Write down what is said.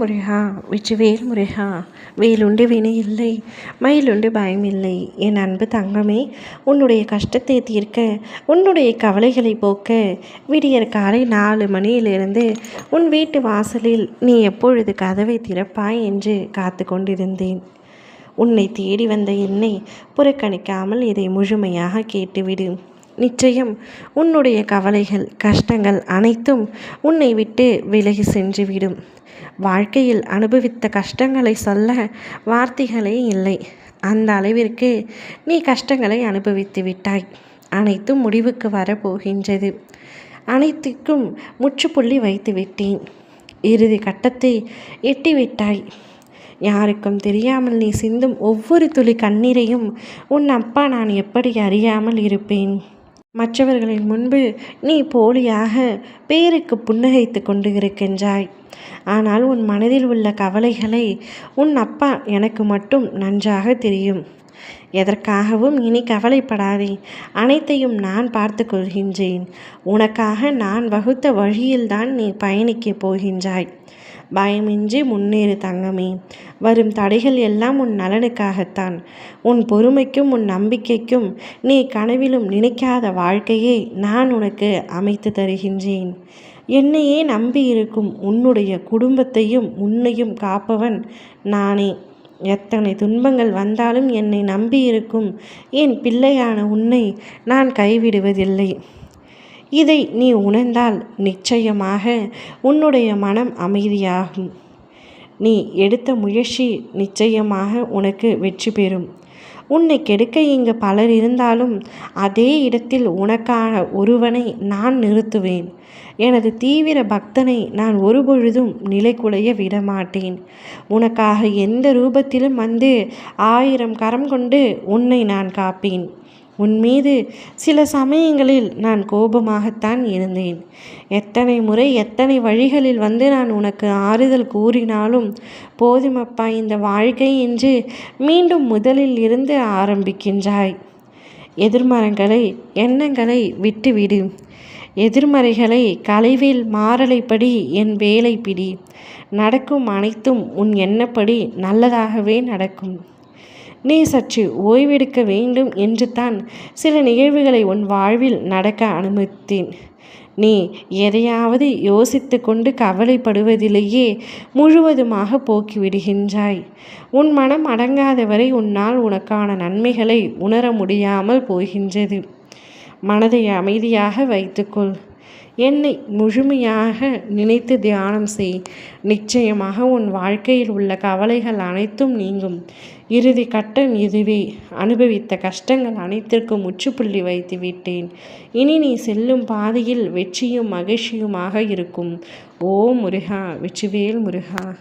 முருகா வெற்றிவேல் முருகா வேலுண்டு வினை இல்லை மயிலுண்டு பயமில்லை. என் அன்பு தங்கமே உன்னுடைய கஷ்டத்தை தீர்க்க உன்னுடைய கவலைகளை போக்க விடியற் காலை நாலு மணியிலிருந்து உன் வீட்டு வாசலில் நீ எப்பொழுது கதவை திறப்பாய் என்று காத்து கொண்டிருந்தேன். உன்னை தேடி வந்த என்னை புறக்கணிக்காமல் இதை முழுமையாக கேட்டுவிடு. நிச்சயம். உன்னுடைய கவலைகள் கஷ்டங்கள் அனைத்தும் உன்னை விட்டு விலகி சென்றுவிடும். வாழ்க்கையில் அனுபவித்த கஷ்டங்களை சொல்ல வார்த்தைகளே இல்லை. அந்த அளவிற்கு நீ கஷ்டங்களை அனுபவித்து விட்டாய். அனைத்தும் முடிவுக்கு வரப்போகின்றது. அனைத்துக்கும் முற்றுப்புள்ளி வைத்து விட்டேன். இறுதி கட்டத்தை எட்டிவிட்டாய். யாருக்கும் தெரியாமல் நீ சிந்தும் ஒவ்வொரு துளி கண்ணீரையும் உன் அப்பா நான் எப்படி அறியாமல் இருப்பேன்? மற்றவர்களின் முன்பு நீ போலியாக பேருக்கு புன்னகைத்து கொண்டு இருக்கின்றாய். ஆனால் உன் மனதில் உள்ள கவலைகளை உன் அப்பா எனக்கு மட்டும் நன்றாக தெரியும். எதற்காகவும் இனி கவலைப்படாதே. அனைத்தையும் நான் பார்த்து கொள்கின்றேன். உனக்காக நான் வகுத்த வழியில்தான் நீ பயணிக்கப் போகின்றாய். பயமின்றி முன்னேறு தங்கமே. வரும் தடைகள் எல்லாம் உன் நலனுக்காகத்தான். உன் பொறுமைக்கும் உன் நம்பிக்கைக்கும் நீ கனவிலும் நினைக்காத வாழ்க்கையை நான் உனக்கு அமைத்து தருகின்றேன். என்னையே நம்பியிருக்கும் உன்னுடைய குடும்பத்தையும் உன்னையும் காப்பவன் நானே. எத்தனை துன்பங்கள் வந்தாலும் என்னை நம்பியிருக்கும். என் பிள்ளையான உன்னை நான் கைவிடுவதில்லை. இதை நீ உணர்ந்தால் நிச்சயமாக உன்னுடைய மனம் அமைதியாகும். நீ எடுத்த முயற்சி நிச்சயமாக உனக்கு வெற்றி பெறும். உன்னை கெடுக்க இங்கு பலர் இருந்தாலும் அதே இடத்தில் உனக்கான ஒருவனை நான் நிறுத்துவேன். எனது தீவிர பக்தனை நான் ஒருபொழுதும் நிலைக்குலைய விடமாட்டேன். உனக்காக எந்த ரூபத்திலும் வந்து ஆயிரம் கரம் கொண்டு உன்னை நான் காப்பேன். உன் மீது சில சமயங்களில் நான் கோபமாகத்தான் இருந்தேன். எத்தனை முறை எத்தனை வழிகளில் வந்து நான் உனக்கு ஆறுதல் கூறினாலும் போதுமப்பா இந்த வாழ்க்கை என்று மீண்டும் முதலில் இருந்து ஆரம்பிக்கின்றாய். எதிர்மரங்களை எண்ணங்களை விட்டுவிடு. எதிர்மறைகளை கலைவில் மாறலைப்படி என் வேலை பிடி. நடக்கும் அனைத்தும் உன் எண்ணப்படி நல்லதாகவே நடக்கும். நீ சற்று ஓய்வெடுக்க வேண்டும் என்று தான் சில நிகழ்வுகளை உன் வாழ்வில் நடக்க அனுமதித்தேன். நீ எதையாவது யோசித்து கொண்டு கவலைப்படுவதிலேயே முழுவதுமாக போக்கிவிடுகின்றாய். உன் மனம் அடங்காதவரை உன்னால் உனக்கான நன்மைகளை உணர முடியாமல் போகின்றது. மனதை அமைதியாக வைத்துக்கொள். என்னை முழுமையாக நினைத்து தியானம் செய். நிச்சயமாக உன் வாழ்க்கையில் உள்ள கவலைகள் அனைத்தும் நீங்கும். இறுதி கட்டம் இதுவே. அனுபவித்த கஷ்டங்கள் அனைத்திற்கும் முற்றுப்புள்ளி வைத்து விட்டேன். இனி நீ செல்லும் பாதையில் வெற்றியும் மகிழ்ச்சியுமாக இருக்கும். ஓ முருகா வெற்றிவேல் முருகா.